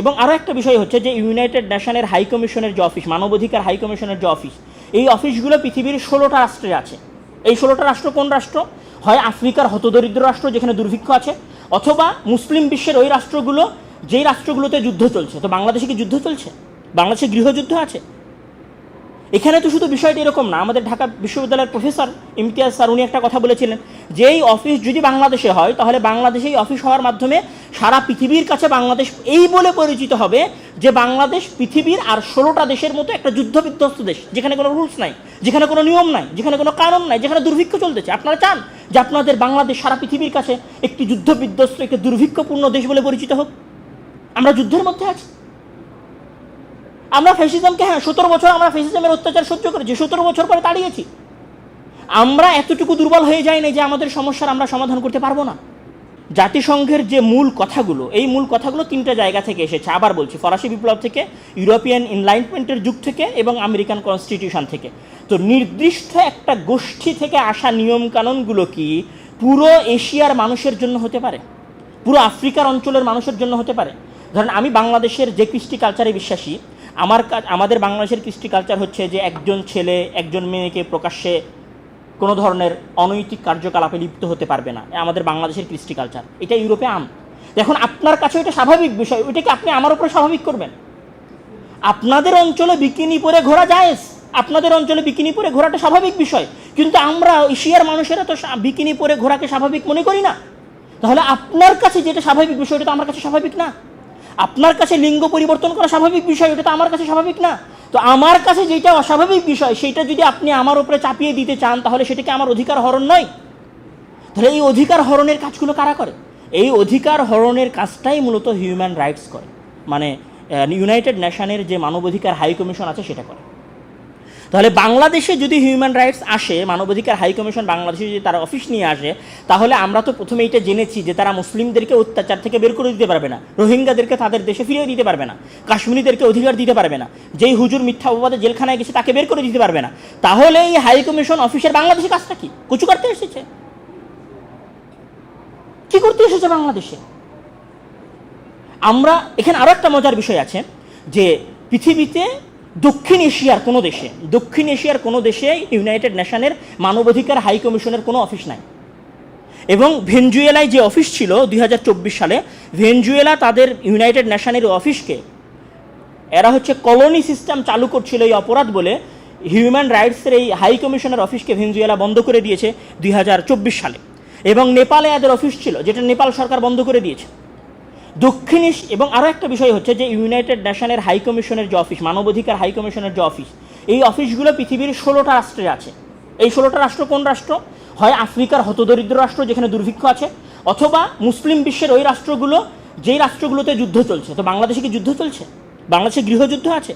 এবং আরও একটা বিষয় হচ্ছে যে ইউনাইটেড নেশনের হাই কমিশনের যে অফিস মানবাধিকার হাই কমিশনের যে অফিস এই অফিসগুলো পৃথিবীর ষোলোটা রাষ্ট্রে আছে। এই ষোলোটা রাষ্ট্র কোন রাষ্ট্র? হয় আফ্রিকার হতদরিদ্র রাষ্ট্র যেখানে দুর্ভিক্ষ আছে, অথবা মুসলিম বিশ্বের ওই রাষ্ট্রগুলো যেই রাষ্ট্রগুলোতে যুদ্ধ চলছে। তো বাংলাদেশে কি যুদ্ধ চলছে? বাংলাদেশে গৃহযুদ্ধ আছে? এখানে তো শুধু বিষয়টি এরকম না, আমাদের ঢাকা বিশ্ববিদ্যালয়ের প্রফেসর ইমতিয়াজ স্যার উনি একটা কথা বলেছিলেন যে, এই অফিস যদি বাংলাদেশে হয়, তাহলে বাংলাদেশে এই অফিস হওয়ার মাধ্যমে সারা পৃথিবীর কাছে বাংলাদেশ এই বলে পরিচিত হবে যে, বাংলাদেশ পৃথিবীর আর ষোলোটা দেশের মতো একটা যুদ্ধ বিধ্বস্ত দেশ, যেখানে কোনো রুলস নাই, যেখানে কোনো নিয়ম নাই, যেখানে কোনো কারণ নাই, যেখানে দুর্ভিক্ষ চলতেছে। আপনারা চান যে, আপনাদের বাংলাদেশ সারা পৃথিবীর কাছে একটি যুদ্ধ বিধ্বস্ত একটি দুর্ভিক্ষপূর্ণ দেশ বলে পরিচিত হোক? আমরা যুদ্ধের মধ্যে আছি। আমরা ফ্যাসিজমকে হ্যাঁ সতেরো বছর আমরা ফ্যাসিজমের অত্যাচার সহ্য করেছি সতেরো বছর পরে তাড়িয়েছি আমরা এতটুকু দুর্বল হয়ে যাই না যে আমাদের সমস্যার আমরা সমাধান করতে পারব না। জাতিসংঘের যে মূল কথাগুলো, এই মূল কথাগুলো তিনটা জায়গা থেকে এসেছে। আবার বলছি, ফরাসি বিপ্লব থেকে, ইউরোপিয়ান ইনলাইনমেন্টের যুগ থেকে এবং আমেরিকান কনস্টিটিউশন থেকে। তো নির্দিষ্ট একটা গোষ্ঠী থেকে আসা নিয়মকানুনগুলো কি পুরো এশিয়ার মানুষের জন্য হতে পারে? পুরো আফ্রিকার অঞ্চলের মানুষের জন্য হতে পারে? ধরেন আমি বাংলাদেশের যে কৃষ্টি কালচারে বিশ্বাসী আমার কা- আমাদের বাংলাদেশের কৃষ্টি কালচার হচ্ছে যে একজন ছেলে, একজন মেয়েকে প্রকাশ্যে কোনো ধরনের অনৈতিক কার্যকলাপে লিপ্ত হতে পারবে না। আমাদের বাংলাদেশের কৃষ্টি কালচার এটা ইউরোপে আম। এখন আপনার কাছে এটা স্বাভাবিক বিষয়। ওইটাকে আপনি আমার উপরে স্বাভাবিক করবেন? আপনাদের অঞ্চলে বিকিনি পরে ঘোরা জায়েজ। আপনাদের অঞ্চলে বিকিনি পরে ঘোরাটা স্বাভাবিক বিষয়। কিন্তু আমরা এশিয়ার মানুষেরা তো বিকিনি পরে ঘোরাকে স্বাভাবিক মনে করি না। তাহলে আপনার কাছে যেটা স্বাভাবিক বিষয়, ওটা তো আমার কাছে স্বাভাবিক না। আপনার কাছে লিঙ্গ পরিবর্তন করা স্বাভাবিক বিষয়, ওটা তো আমার কাছে স্বাভাবিক না। তো আমার কাছে যেটা অস্বাভাবিক বিষয়, সেটা যদি আপনি আমার উপরে চাপিয়ে দিতে চান, তাহলে সেটাকে আমার অধিকার হরণ নয়। তাহলে এই অধিকার হরণের কাজগুলো কারা করে? এই অধিকার হরণের কাজটাই মূলত হিউম্যান রাইটস করে। মানে ইউনাইটেড নেশনের যে মানবাধিকার হাই কমিশন আছে, সেটা করে। তাহলে বাংলাদেশে যদি হিউম্যান রাইটস আসে, মানবাধিকার হাই কমিশন বাংলাদেশে যদি তারা অফিস নিয়ে আসে, তাহলে আমরা তো প্রথমে এটা জেনেছি যে তারা মুসলিমদেরকে অত্যাচার থেকে বের করে দিতে পারবে না। রোহিঙ্গাদেরকে তাদের দেশে ফিরিয়ে দিতে পারবে না। কাশ্মীরিদেরকে অধিকার দিতে পারবে না। যেই হুজুর মিথ্যা অপবাদে জেলখানায় গেছে তাকে বের করে দিতে পারবে না। তাহলে এই হাই কমিশন অফিসের বাংলাদেশে কাজটা কি? কুচু করতে এসেছে? কি করতে এসেছে বাংলাদেশে? আমরা এখানে আরও একটা মজার বিষয় আছে যে পৃথিবীতে দক্ষিণ এশিয়ার কোনো দেশে, দক্ষিণ এশিয়ার কোনো দেশে ইউনাইটেড নেশনের মানবাধিকার হাই কমিশনের কোনো অফিস নাই। এবং ভেনজুয়েলায় যে অফিস ছিল দুই হাজার চব্বিশ সালে, ভেনজুয়েলা তাদের ইউনাইটেড নেশনের অফিসকে, এরা হচ্ছে কলোনি সিস্টেম চালু করছিল এই অপরাধ বলে হিউম্যান রাইটসের এই হাই কমিশনের অফিসকে ভেনজুয়েলা বন্ধ করে দিয়েছে দুই হাজার চব্বিশ সালে। এবং নেপালে এদের অফিস ছিল, যেটা নেপাল সরকার বন্ধ করে দিয়েছে। দক্ষিণ এবং আরও একটা বিষয় হচ্ছে যে ইউনাইটেড নেশনের হাই কমিশনের যে অফিস মানবাধিকার হাই কমিশনের যে অফিস এই অফিসগুলো পৃথিবীর ষোলোটা রাষ্ট্রে আছে। এই ষোলোটা রাষ্ট্র কোন রাষ্ট্র? হয় আফ্রিকার হতদরিদ্র রাষ্ট্র যেখানে দুর্ভিক্ষ আছে, অথবা মুসলিম বিশ্বের ওই রাষ্ট্রগুলো, যেই রাষ্ট্রগুলোতে যুদ্ধ চলছে। তো বাংলাদেশে কি যুদ্ধ চলছে? বাংলাদেশে গৃহযুদ্ধ আছে?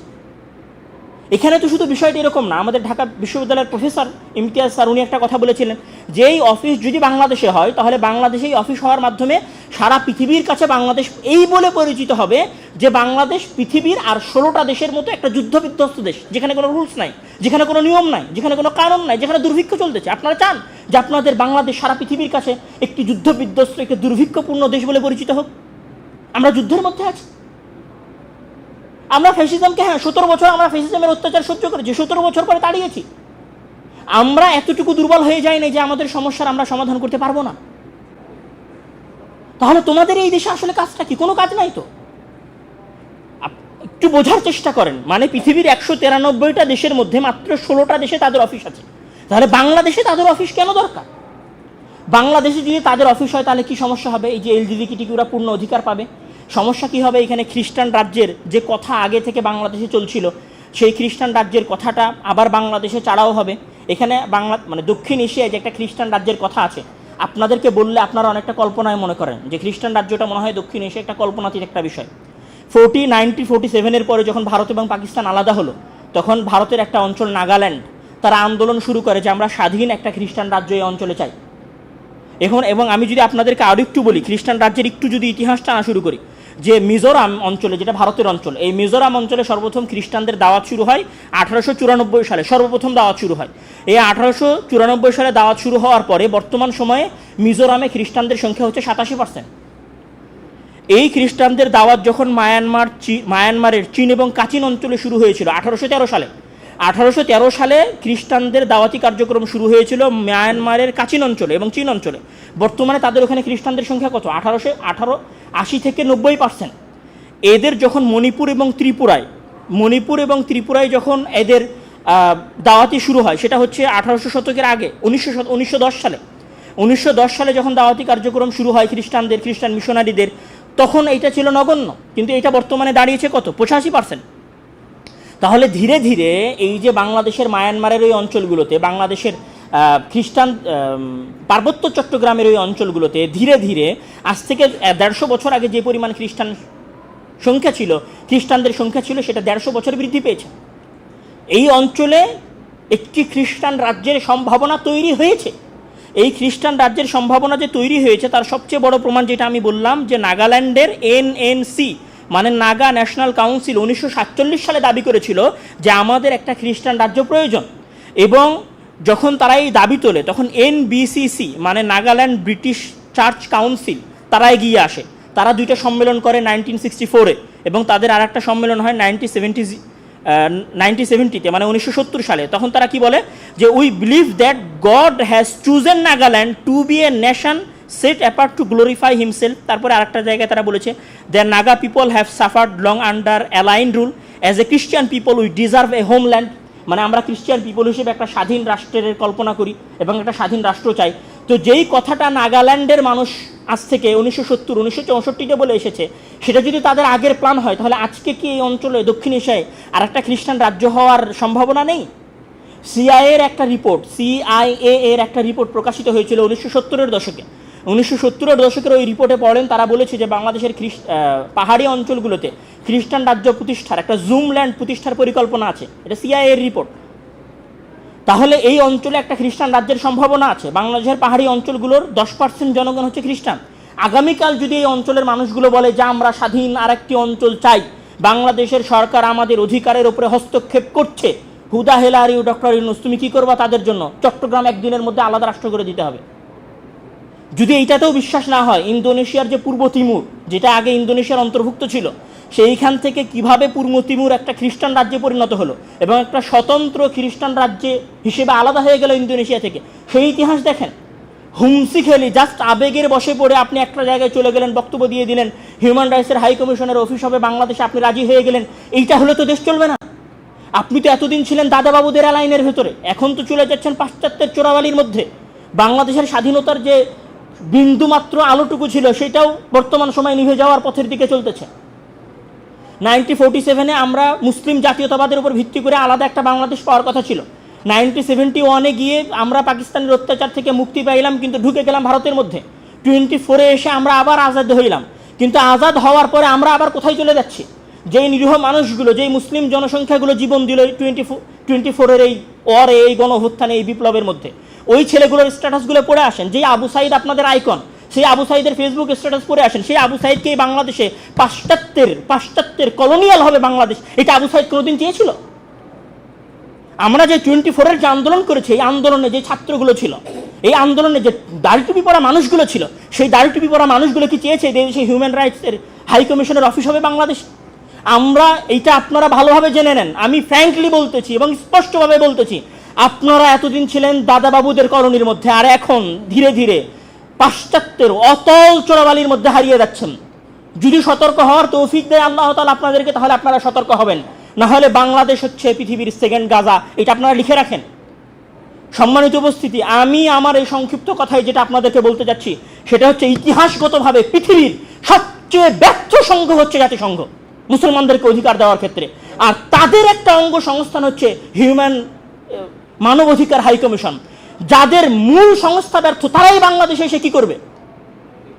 এখানে তো শুধু বিষয়টি এরকম না, আমাদের ঢাকা বিশ্ববিদ্যালয়ের প্রফেসর ইমতিয়াজ স্যার উনি একটা কথা বলেছিলেন যে এই অফিস যদি বাংলাদেশে হয়, তাহলে বাংলাদেশে এই অফিস হওয়ার মাধ্যমে সারা পৃথিবীর কাছে বাংলাদেশ এই বলে পরিচিত হবে যে বাংলাদেশ পৃথিবীর আর ষোলোটা দেশের মতো একটা যুদ্ধ বিধ্বস্ত দেশ, যেখানে কোনো রুলস নাই, যেখানে কোনো নিয়ম নাই, যেখানে কোনো কারণ নাই, যেখানে দুর্ভিক্ষ চলতেছে। আপনারা চান যে আপনাদের বাংলাদেশ সারা পৃথিবীর কাছে একটি যুদ্ধ বিধ্বস্ত একটি দুর্ভিক্ষপূর্ণ দেশ বলে পরিচিত হোক? আমরা যুদ্ধের মধ্যে আছি। আমরা ফ্যাসিজমকে হ্যাঁ সতেরো বছর আমরা ফ্যাসিজমের অত্যাচার সহ্য করেছি, সতেরো বছর পরে তাড়িয়েছি আমরা এতটুকু দুর্বল হয়ে যাই না যে আমাদের সমস্যার আমরা সমাধান করতে পারব না। তাহলে তোমাদের এই দেশে আসলে কাজটা কি? কোনো কাজ নাই তো? একটু বোঝার চেষ্টা করেন। মানে পৃথিবীর একশো তিরানব্বইটা দেশের মধ্যে মাত্র ষোলোটা দেশে তাদের অফিস আছে। তাহলে বাংলাদেশে তাদের অফিস কেন দরকার? বাংলাদেশে যদি তাদের অফিস হয়, তাহলে কি সমস্যা হবে? এই যে এলজিবিটিকিরা পূর্ণ অধিকার পাবে। সমস্যা কি হবে? এখানে খ্রিস্টান রাজ্যের যে কথা আগে থেকে বাংলাদেশে চলছিল, সেই খ্রিস্টান রাজ্যের কথাটা আবার বাংলাদেশে চাড়াও হবে। এখানে বাংলা মানে দক্ষিণ এশিয়ায় যে একটা খ্রিস্টান রাজ্যের কথা আছে, আপনাদেরকে বললে আপনারা অনেকটা কল্পনায় মনে করেন যে খ্রিস্টান রাজ্যটা মনে হয় দক্ষিণ এশিয়া একটা কল্পনাতীত একটা বিষয়। ফোরটি, নাইনটি ফোরটি সেভেনের পরে যখন ভারত এবং পাকিস্তান আলাদা হলো, তখন ভারতের একটা অঞ্চল নাগাল্যান্ড, তারা আন্দোলন শুরু করে যে আমরা স্বাধীন একটা খ্রিস্টান রাজ্য এই অঞ্চলে চাই। এখন, এবং আমি যদি আপনাদেরকে আরও একটু বলি, খ্রিস্টান রাজ্যের একটু যদি ইতিহাস টানা শুরু করি যে মিজোরাম অঞ্চলে, যেটা ভারতের অঞ্চল, এই মিজোরাম অঞ্চলে সর্বপ্রথম খ্রিস্টানদের দাওয়াত শুরু হয় আঠারোশো চুরানব্বই সালে, সর্বপ্রথম দাওয়াত শুরু হয়। এই আঠারোশো চুরানব্বই সালে দাওয়াত শুরু হওয়ার পরে বর্তমান সময়ে মিজোরামে খ্রিস্টানদের সংখ্যা হচ্ছে সাতাশি পার্সেন্ট এই খ্রিস্টানদের দাওয়াত যখন মায়ানমার মায়ানমারের চীন এবং কাচিন অঞ্চলে শুরু হয়েছিল, আঠারোশো তেরো সালে আঠারোশো তেরো সালে খ্রিস্টানদের দাওয়াতি কার্যক্রম শুরু হয়েছিল মায়ানমারের কাচিন অঞ্চলে এবং চীন অঞ্চলে। বর্তমানে তাদের ওখানে খ্রিস্টানদের সংখ্যা কত? আঠারোশো আঠারো আশি থেকে নব্বই পার্সেন্ট এদের যখন মণিপুর এবং ত্রিপুরায়, মণিপুর এবং ত্রিপুরায় যখন এদের দাওয়াতি শুরু হয়, সেটা হচ্ছে আঠারোশো শতকের আগে, উনিশশো উনিশশো সালে। উনিশশো দশ সালে যখন দাওয়াতি কার্যক্রম শুরু হয় খ্রিস্টানদের, খ্রিস্টান মিশনারিদের, তখন এটা ছিল নগণ্য। কিন্তু এটা বর্তমানে দাঁড়িয়েছে কত? পঁচাশি পার্সেন্ট তাহলে ধীরে ধীরে এই যে বাংলাদেশের মায়ানমারের ওই অঞ্চলগুলোতে, বাংলাদেশের খ্রিস্টান পার্বত্য চট্টগ্রামের ওই অঞ্চলগুলোতে ধীরে ধীরে আজ থেকে দেড়শো বছর আগে যে পরিমাণ খ্রিস্টান সংখ্যা ছিল, খ্রিস্টানদের সংখ্যা ছিল, সেটা দেড়শো বছর বৃদ্ধি পেয়েছে। এই অঞ্চলে একটি খ্রিস্টান রাজ্যের সম্ভাবনা তৈরি হয়েছে। এই খ্রিস্টান রাজ্যের সম্ভাবনা যে তৈরি হয়েছে, তার সবচেয়ে বড় প্রমাণ যেটা আমি বললাম, যে নাগাল্যান্ডের এনএনসি মানে নাগা ন্যাশনাল কাউন্সিল উনিশশো সাতচল্লিশ সালে দাবি করেছিল যে আমাদের একটা খ্রিস্টান রাজ্য প্রয়োজন। এবং যখন তারা এই দাবি তোলে, তখন এনবিসিসি মানে নাগাল্যান্ড ব্রিটিশ চার্চ কাউন্সিল, তারা এগিয়ে আসে। তারা দুইটা সম্মেলন করে নাইনটিন সিক্সটি ফোরে এবং তাদের আর একটা সম্মেলন হয় নাইনটি সেভেন্টি নাইনটি সেভেন্টিতে মানে উনিশশো সত্তর সালে। তখন তারা কি বলে? যে we believe that God has chosen Nagaland to be a nation set apart to glorify himself তারপরে আরেকটা জায়গায় তারা বলেছে the Naga people have suffered long under alien rule as a Christian people we deserve a homeland মানে আমরা Christian people হিসেবে একটা স্বাধীন রাষ্ট্রের কল্পনা করি এবং একটা স্বাধীন রাষ্ট্র চাই। তো যেই কথাটা নাগাল্যান্ডের মানুষ আজ থেকে উনিশশো সত্তর, উনিশশো চৌষট্টিতে বলে এসেছে, সেটা যদি তাদের আগের প্ল্যান হয়, তাহলে আজকে কি এই অঞ্চলে, দক্ষিণ এশিয়ায় আর একটা খ্রিস্টান রাজ্য হওয়ার সম্ভাবনা নেই? সিআইএর একটা রিপোর্ট সিআইএ এর একটা রিপোর্ট প্রকাশিত হয়েছিল উনিশশো সত্তরের দশকে। উনিশশো সত্তরের দশকের ওই রিপোর্টে পড়েন, তারা বলেছে যে বাংলাদেশের খ্রিস্ট পাহাড়ি অঞ্চলগুলোতে খ্রিস্টান রাজ্য প্রতিষ্ঠার একটা জুম ল্যান্ড প্রতিষ্ঠার পরিকল্পনা আছে। এটা সিআইএ এর রিপোর্ট তাহলে এই অঞ্চলে একটা খ্রিস্টান রাজ্যের সম্ভাবনা আছে। বাংলাদেশের পাহাড়ি অঞ্চলগুলোর দশ পার্সেন্ট জনগণ হচ্ছে খ্রিস্টান। আগামীকাল যদি এই অঞ্চলের মানুষগুলো বলে যে আমরা স্বাধীন আর একটি অঞ্চল চাই, বাংলাদেশের সরকার আমাদের অধিকারের উপরে হস্তক্ষেপ করছে, হুদা হেলারিউ ডক্টর ইউনুস, তুমি কী করবা তাদের জন্য? চট্টগ্রাম একদিনের মধ্যে আলাদা রাষ্ট্র করে দিতে হবে। যদি এইটাতেও বিশ্বাস না হয়, ইন্দোনেশিয়ার যে পূর্ব তিমুর, যেটা আগে ইন্দোনেশিয়ার অন্তর্ভুক্ত ছিল, সেইখান থেকে কীভাবে পূর্ব তিমুর একটা খ্রিস্টান রাজ্যে পরিণত হলো এবং একটা স্বতন্ত্র খ্রিস্টান রাজ্যে হিসেবে আলাদা হয়ে গেল ইন্দোনেশিয়া থেকে, সেই ইতিহাস দেখেন। হুমসি খেলি জাস্ট আবেগের বসে পড়ে আপনি একটা জায়গায় চলে গেলেন, বক্তব্য দিয়ে দিলেন হিউম্যান রাইটসের হাই কমিশনের অফিস হবে, বাংলাদেশে আপনি রাজি হয়ে গেলেন, এইটা হলে তো দেশ চলবে না। আপনি তো এতদিন ছিলেন দাদাবাবুদের আলাইনের ভেতরে, এখন তো চলে যাচ্ছেন পাশ্চাত্যের চোরাবালির মধ্যে। বাংলাদেশের স্বাধীনতার যে বিন্দুমাত্র আলোটুকু ছিল, সেটাও বর্তমান সময় নিভে যাওয়ার পথের দিকে চলতেছে। নাইনটি ফোরটি সেভেনে আমরা মুসলিম জাতীয়তাবাদের উপর ভিত্তি করে আলাদা একটা বাংলাদেশ পাওয়ার কথা ছিল। নাইনটি সেভেন্টি ওয়ানে গিয়ে আমরা পাকিস্তানের অত্যাচার থেকে মুক্তি পাইলাম, কিন্তু ঢুকে গেলাম ভারতের মধ্যে। টোয়েন্টি ফোরে এসে আমরা আবার আজাদ হইলাম। কিন্তু আজাদ হওয়ার পরে আমরা আবার কোথায় চলে যাচ্ছি? যেই নিরীহ মানুষগুলো, যেই মুসলিম জনসংখ্যাগুলো জীবন দিল টোয়েন্টি ফোর টোয়েন্টি ফোরের এই ওয়ারে, এই গণহত্যানে এই বিপ্লবের মধ্যে। ওই ছেলেগুলোর স্ট্যাটাসগুলো পড়ে আসেন, যেই আবু সাইদ আপনাদের আইকন সেই আবু সাইদের ফেসবুক স্ট্যাটাস পড়ে আসেন, সেই আবু সাইদকে বাংলাদেশে পাশ্চাত্যের পাশ্চাত্যের কলোনিয়াল হবে বাংলাদেশ। এটা আবু সাইদ কোনোদিন চেয়েছিল? আমরা যে টোয়েন্টি ফোরের যে আন্দোলন করেছি, এই আন্দোলনে যে ছাত্রগুলো ছিল, এই আন্দোলনে যে দাড়ি টুপি পরা মানুষগুলো ছিল, সেই দাড়ি টুপি পরা মানুষগুলো কি চেয়েছে যে দেশে হিউম্যান রাইটসের হাই কমিশনের অফিস হবে বাংলাদেশ? আমরা এইটা আপনারা ভালোভাবে জেনে নেন। আমি ফ্র্যাঙ্কলি বলতেছি এবং স্পষ্টভাবে বলতেছি আপনারা এতদিন ছিলেন দাদাবাবুদের কলোনির মধ্যে, আর এখন ধীরে ধীরে পাশ্চাত্যের অতল চোরাবালির মধ্যে হারিয়ে যাচ্ছেন। যদি সতর্ক হওয়ার তৌফিক দেয় আল্লাহ তালা আপনাদেরকে, তাহলে আপনারা সতর্ক হবেন। না হলে বাংলাদেশ হচ্ছে পৃথিবীর সেকেন্ড গাজা, এটা আপনারা লিখে রাখেন। সম্মানিত উপস্থিতি, আমি আমার এই সংক্ষিপ্ত কথায় যেটা আপনাদেরকে বলতে যাচ্ছি, সেটা হচ্ছে ইতিহাসগতভাবে পৃথিবীর সবচেয়ে ব্যর্থ সংঘ হচ্ছে জাতিসংঘ, মুসলমানদেরকে অধিকার দেওয়ার ক্ষেত্রে। আর তাদের একটা অঙ্গ সংস্থান হচ্ছে হিউম্যান মানবাধিকার হাই কমিশন, যাদের মূল সংস্থা ব্যর্থ, তারাই বাংলাদেশে এসে কি করবে?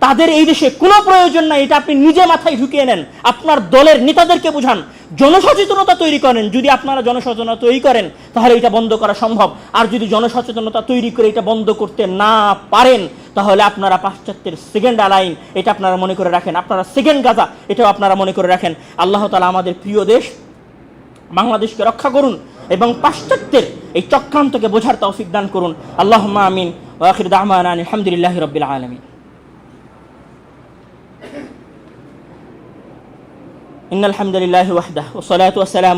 তাদের এই দেশে কোনো প্রয়োজন নাই, এটা আপনি নিজে মাথায় ঢুকিয়ে নেন, আপনার দলের নেতাদেরকে বুঝান, জনসচেতনতা তৈরি করেন, যদি আপনারা জনসচেতনতা তৈরি করেন, তাহলে এটা বন্ধ করা সম্ভব। আর যদি জনসচেতনতা তৈরি করে এটা বন্ধ করতে না পারেন, তাহলে আপনারা পাশ্চাত্যের সেকেন্ড আলাইন এটা আপনারা মনে করে রাখেন। আপনারা সেকেন্ড গাজা এটাও আপনারা মনে করে রাখেন। আল্লাহ তালা আমাদের প্রিয় দেশ, বাংলাদেশকে রক্ষা করুন এবং পাশ্চাত্যের এই চক্রান্তকে বোঝার তৌফিক দান করুন আল্লাহুম্মা আমিন ওয়া আখির ওয়াখির আলহামদুলিল্লাহি রাব্বিল আলামিন ইন্নাল হামদুলিল্লাহি الحمد لله وحده والصلاة সালাম